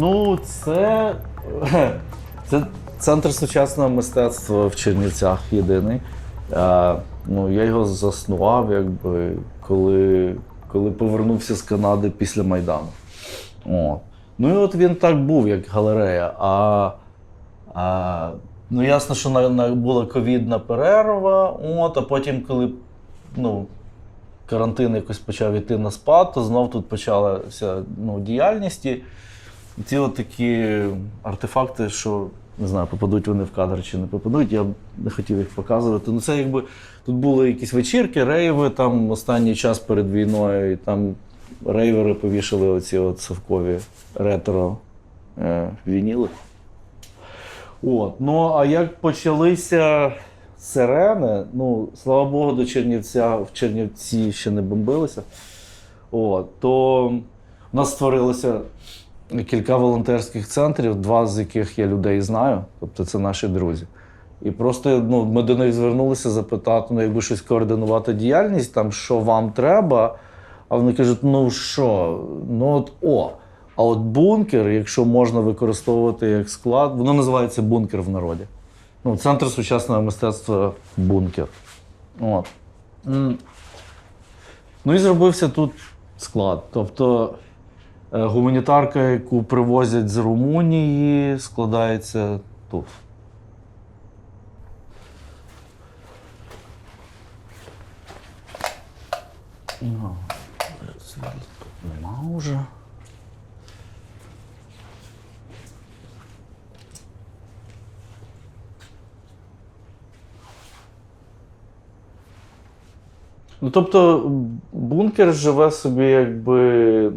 Ну, це, це центр сучасного мистецтва в Чернівцях єдиний. Ну, я його заснував, якби, коли, коли повернувся з Канади після Майдану. От. Ну і от він так був, як галерея. А, а, ну, ясно, що на, на, була ковідна перерва, от, а потім, коли ну, карантин якось почав йти на спад, то знов тут почалася ну, діяльність. Ці от такі артефакти, що не знаю, попадуть вони в кадр чи не попадуть, я б не хотів їх показувати. Ну, це якби тут були якісь вечірки, рейви там останній час перед війною, і там рейвери повішали оці от совкові ретро е, вініли. От. Ну, а як почалися сирени, ну, слава Богу, до Чернівця в Чернівці ще не бомбилися. От, то в нас створилося кілька волонтерських центрів, два з яких я людей знаю, тобто це наші друзі. І просто ну, ми до них звернулися запитати, ну, якби щось координувати діяльність, там, що вам треба. А вони кажуть: ну що, ну от о. А от бункер, якщо можна використовувати як склад, воно називається бункер в народі. Ну, Центр сучасного мистецтва бункер. От. Ну і зробився тут склад. Тобто гуманітарка, яку привозять з Румунії, складається тут. Ну, нема вже. Ну, тобто, бункер живе собі, якби.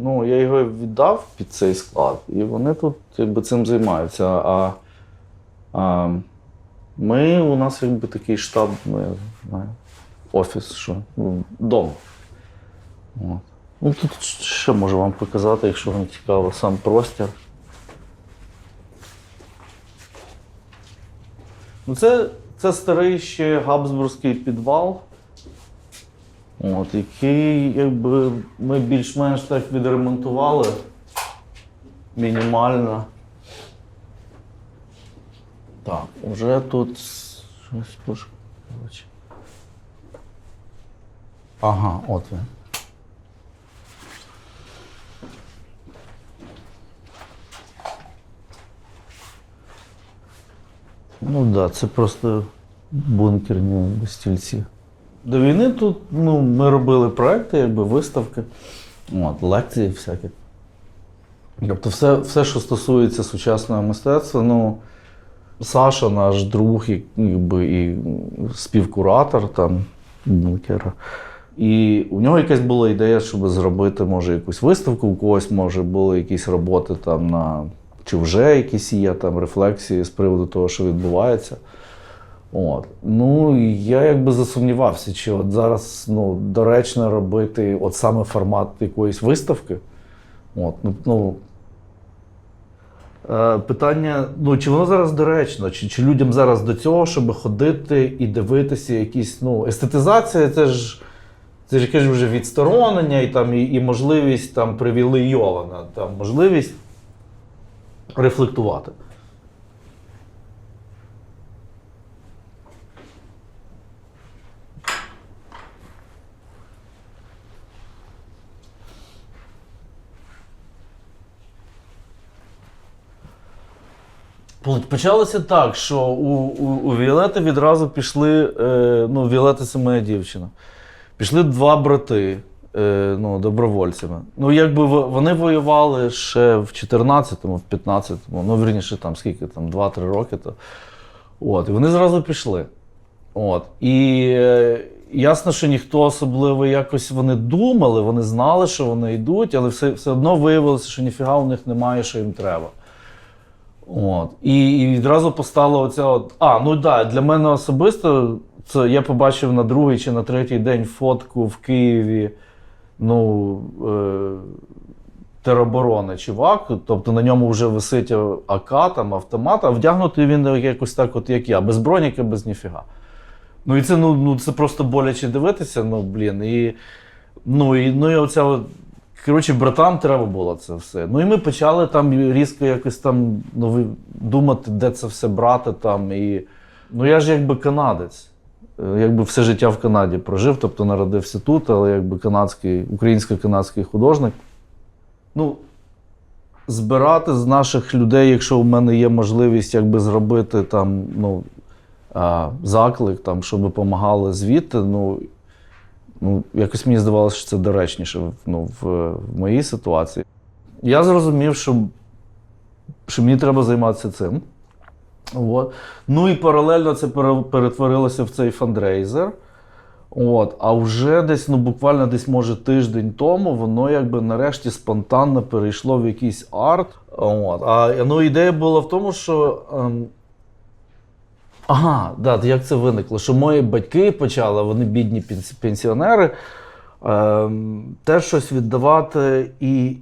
Ну, я його віддав під цей склад, і вони тут якби, цим займаються. А, а ми, у нас якби такий штаб, ну, я знаю, офіс, що ну, дом. Ну, тут ще можу вам показати, якщо вам цікаво, сам простір. Ну, це, це старий ще габсбурзький підвал. От, який якби, ми більш-менш так відремонтували мінімально. Так, вже тут щось пошкодило. Ага, от він. Ну так, да, це просто бункерні стільці. До війни тут ну, ми робили проекти, якби виставки, от, лекції всякі. Тобто, все, все, що стосується сучасного мистецтва, ну, Саша, наш друг, якби, і співкуратор там бункера. І у нього якась була ідея, щоб зробити, може, якусь виставку, у когось, може, були якісь роботи там на. Чи вже якісь є там рефлексії з приводу того, що відбувається. От. Ну, я якби засумнівався, чи от зараз ну, доречно робити от саме формат якоїсь виставки. От, ну, ну, е, питання: ну, чи воно зараз доречно, чи, чи людям зараз до цього, щоб ходити і дивитися якісь. Ну, естетизація це ж. Це ж якесь вже відсторонення і, там, і, і можливість там привілейована, там, можливість рефлектувати. Почалося так, що у, у, у Віолети відразу пішли. Е, ну, Віолета це моя дівчина. Пішли два брати е, ну, добровольцями. Ну, якби вони воювали ще в 14-му, в 15-му, ну, вірніше, там скільки там, 2-3 роки. То. От, і вони зразу пішли. От. І е, ясно, що ніхто особливо якось вони думали, вони знали, що вони йдуть, але все, все одно виявилося, що ніфіга у них немає, що їм треба. От. І, і відразу постала оця от. А, ну да, для мене особисто це я побачив на другий чи на третій день фотку в Києві. Ну, е, тероборони чувак, тобто на ньому вже висить АК, там, автомат, а вдягнутий він якось так, от як я, без броніки, без ніфіга. Ну і це, ну, ну, це просто боляче дивитися, ну, блін. І, ну, і, ну, і оця от коротше, братам треба було це все. Ну і ми почали там різко якось там ну, думати, де це все брати там. І... Ну я ж якби канадець. Е, Якби все життя в Канаді прожив, тобто народився тут, але якби канадський, українсько-канадський художник. Ну, збирати з наших людей, якщо у мене є можливість якби зробити там, ну, заклик, там, щоб допомагали звідти, ну, ну, якось мені здавалося, що це доречніше ну, в, в моїй ситуації. Я зрозумів, що, що мені треба займатися цим. От. Ну і паралельно це перетворилося в цей фандрейзер. От, а вже десь, ну буквально десь, може, тиждень тому, воно якби нарешті спонтанно перейшло в якийсь арт. От. А ну, ідея була в тому, що. Ем, ага, да, як це виникло? Що мої батьки почали, вони бідні пенсіонери, ем, теж щось віддавати. І,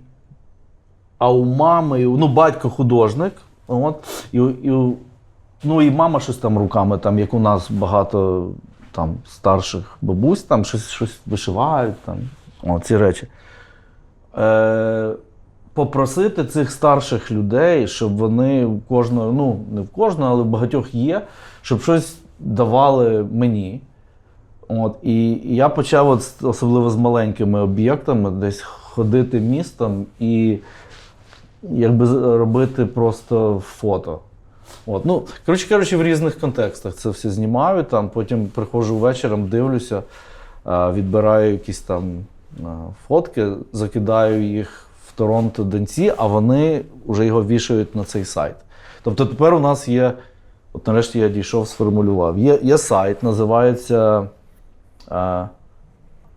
а у мами, ну, батько художник, от, і, і, ну, і мама щось там руками, там, як у нас багато там, старших бабусь, там щось, щось вишивають, там, о, ці речі. Е, попросити цих старших людей, щоб вони у кожного, ну, не в кожного, але в багатьох є, щоб щось давали мені. От, і, я почав, от, особливо з маленькими об'єктами, десь ходити містом і якби робити просто фото. От, ну, коротше кажучи, в різних контекстах це все знімаю. Там, потім приходжу вечором, дивлюся, відбираю якісь там фотки, закидаю їх в Торонто Денці, а вони вже його вішають на цей сайт. Тобто тепер у нас є, от нарешті я дійшов, сформулював. Є, є сайт, називається uh,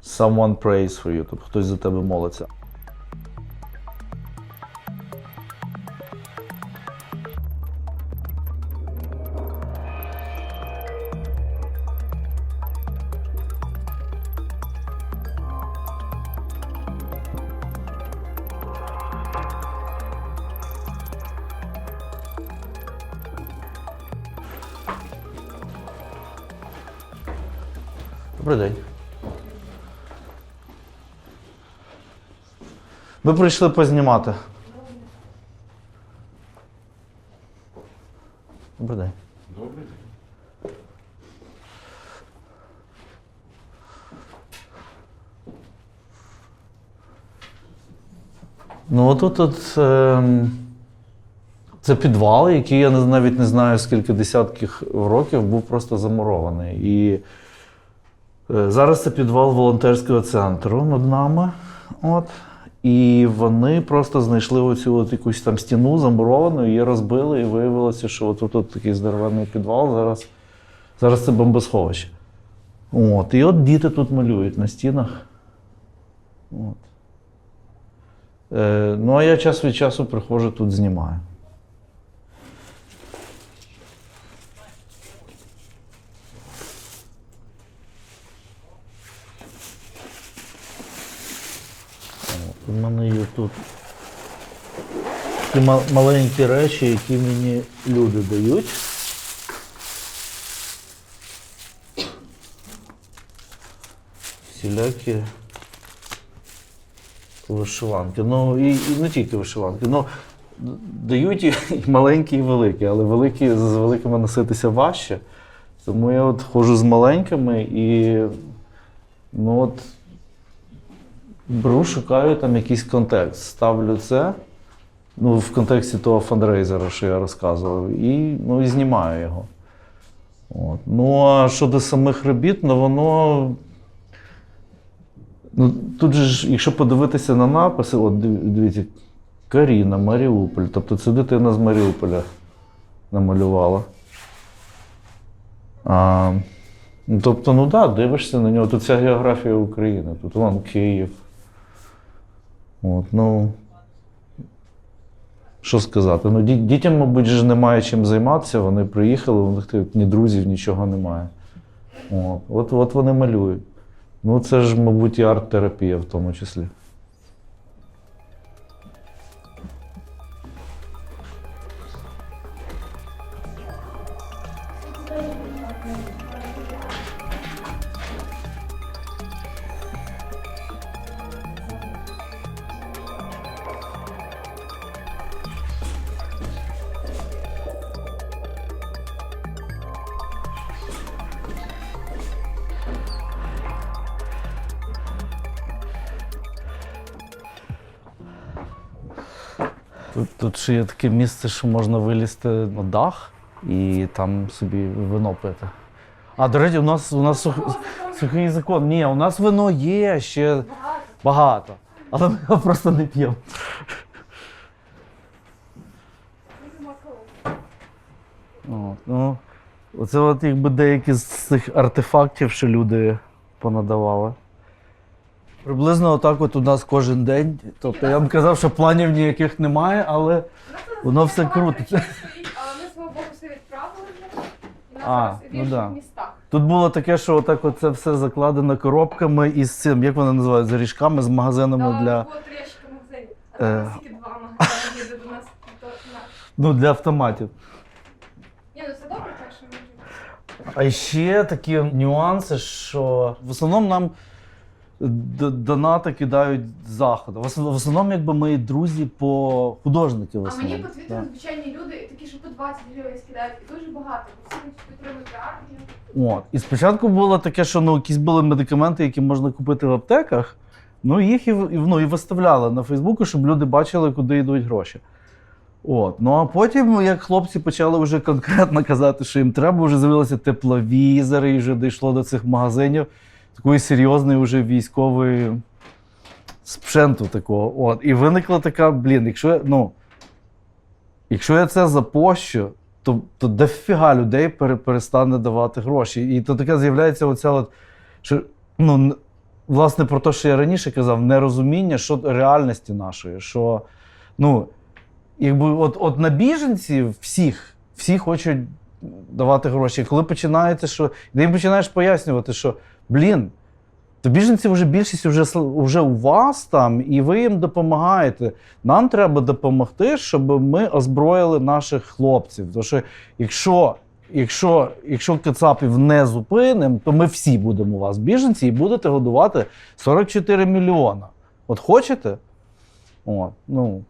Someone Prays for You, тобто хтось за тебе молиться. Добрий день. Ви прийшли познімати. Добрий день. Добрий день. Ну, отут от, ем, це підвал, який я навіть не знаю, скільки десятків років був просто замурований. І е, зараз це підвал волонтерського центру над нами. От. І вони просто знайшли оцю от якусь там стіну замуровану, її розбили, і виявилося, що от тут такий здоровенний підвал. Зараз, зараз це бомбосховище. От. І от діти тут малюють на стінах. От. Е, ну, а я час від часу приходжу тут знімаю. У мене є тут такі маленькі речі, які мені люди дають. Всілякі вишиванки. Ну і, і не тільки вишиванки. Ну, дають і, маленькі, і великі, але великі з великими носитися важче. Тому я от ходжу з маленькими і ну от беру, шукаю там якийсь контекст. Ставлю це ну, в контексті того фандрейзера, що я розказував, і, ну, і знімаю його. От. Ну, а щодо самих робіт, ну воно. Ну, тут же ж, якщо подивитися на написи, от дивіться, Каріна, Маріуполь. Тобто це дитина з Маріуполя намалювала. А, ну, тобто, ну так, да, дивишся на нього. Тут вся географія України, тут вон Київ. От, ну, що сказати? Ну, дітям, мабуть, ж немає чим займатися. Вони приїхали, у них ні друзів, нічого немає. От, от, от вони малюють. Ну, це ж, мабуть, і арт-терапія в тому числі. Тут, ще є таке місце, що можна вилізти на дах і там собі вино пити. А, до речі, у нас, у нас сух, сухий закон. Ні, у нас вино є ще багато. Але ми його просто не п'ємо. Ну, оце от якби деякі з цих артефактів, що люди понадавали. Приблизно отак от у нас кожен день. Тобто я вам казав, що планів ніяких немає, але воно все крутиться. Але ми свого боку все відправили вже. І нас А, зараз в ну інших да. містах. Тут було таке, що отак от це все закладено коробками із цим, як вони називають, з ріжками, з магазинами для, Було три магазинів. Е. А зараз тільки два магазини їде до нас. То, на. ну, для автоматів. Ні, ну все добре, так що ми А ще такі нюанси, що в основному нам донати кидають з заходу. В основному, якби мої друзі по художники в А мені по твіттеру звичайні люди, такі, що по 20 гривень скидають, і дуже багато. Бо всі армію. От. І спочатку було таке, що ну, якісь були медикаменти, які можна купити в аптеках, ну їх і, ну, і виставляли на Фейсбуку, щоб люди бачили, куди йдуть гроші. От. Ну а потім, як хлопці почали вже конкретно казати, що їм треба, вже з'явилися тепловізори, і вже дійшло до цих магазинів такої серйозної вже військової спшенту такого. От. І виникла така, блін, якщо ну, якщо я це запощу, то, то дофіга людей перестане давати гроші. І то таке з'являється оця от, що, ну, власне, про те, що я раніше казав, нерозуміння що реальності нашої. Що, ну, якби от, от на біженців всіх, всі хочуть давати гроші. Коли починається, що ти їм починаєш пояснювати, що блін. То біженці вже більшість вже, вже у вас там, і ви їм допомагаєте. Нам треба допомогти, щоб ми озброїли наших хлопців. Тому що якщо, якщо, якщо кацапів не зупинимо, то ми всі будемо у вас біженці і будете годувати 44 мільйона. От хочете? От, ну.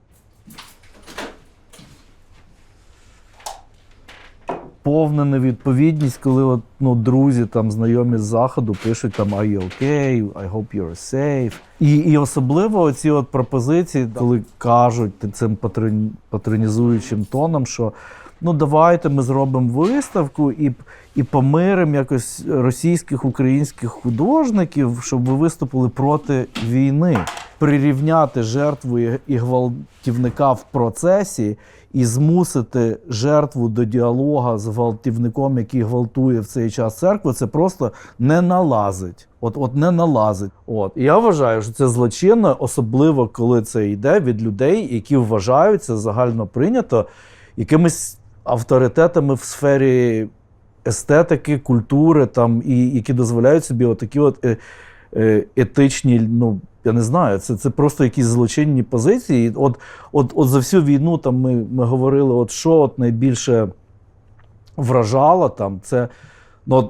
Повна невідповідність, коли от, ну, друзі там знайомі з заходу пишуть там «Are you okay? I hope you're safe. І, і особливо ці от пропозиції, коли кажуть цим патрон, патронізуючим тоном, що ну давайте ми зробимо виставку і, і помиримо якось російських українських художників, щоб ви виступили проти війни. Прирівняти жертву і гвалтівника в процесі і змусити жертву до діалога з гвалтівником, який гвалтує в цей час церкву, це просто не налазить. От, от не налазить. От і я вважаю, що це злочинно, особливо коли це йде від людей, які вважаються загально прийнято якимись авторитетами в сфері естетики, культури, там і які дозволяють собі отакі от е, е, етичні, ну я не знаю, це, це просто якісь злочинні позиції. От, от, от за всю війну там ми, ми говорили, от що от найбільше вражало там, це ну,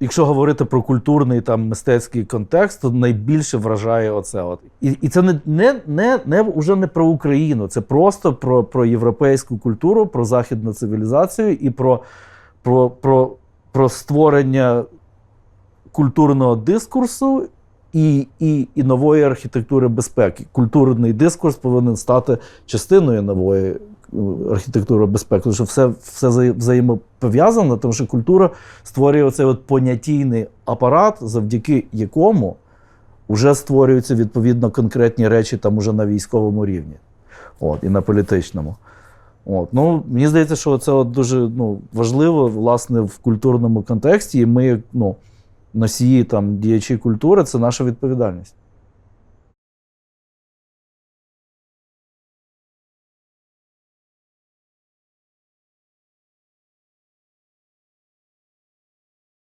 якщо говорити про культурний там мистецький контекст, то найбільше вражає оце. От. І, і це не, не, не, не вже не про Україну, це просто про, про європейську культуру, про західну цивілізацію і про, про, про, про створення культурного дискурсу і, і, і нової архітектури безпеки. Культурний дискурс повинен стати частиною нової е, архітектури безпеки, тому що все, все взаємопов'язано, тому що культура створює оцей от понятійний апарат, завдяки якому вже створюються відповідно конкретні речі там уже на військовому рівні от, і на політичному. От. Ну, мені здається, що це от дуже ну, важливо власне в культурному контексті, і ми, ну, носії там, діячі культури, це наша відповідальність.